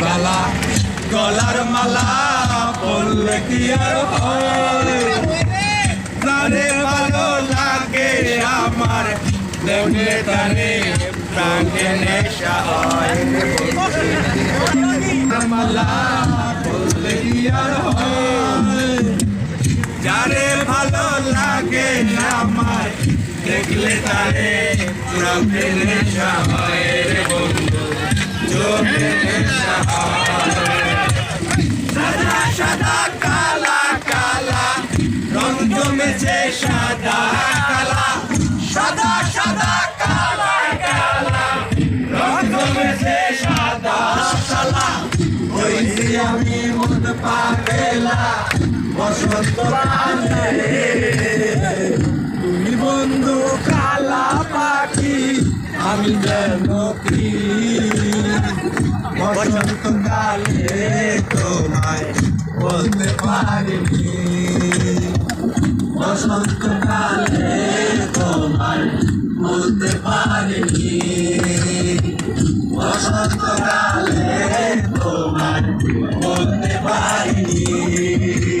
বালা গলার মালা বললে কি আর হয়? ভালো লাগে আমার দেখলে তারে হয় যারে ভালো লাগে আমার দেখলে তারে প্রাণে নেশা রে বন্ধু, চোখে নেশা হয় সাদা সাদা কালা কালা, রং জমেছে সাদা কালা। আমি মন পাগেলা, বসন্ত তুমি বন্ধু কালা পাখি, আমি যেন বসন্ত কালে তোমায় বলতে পারিনি। বসন্ত কালে তোমায় বলতে পারিনি। বসন্ত কালে বলতে পারিনি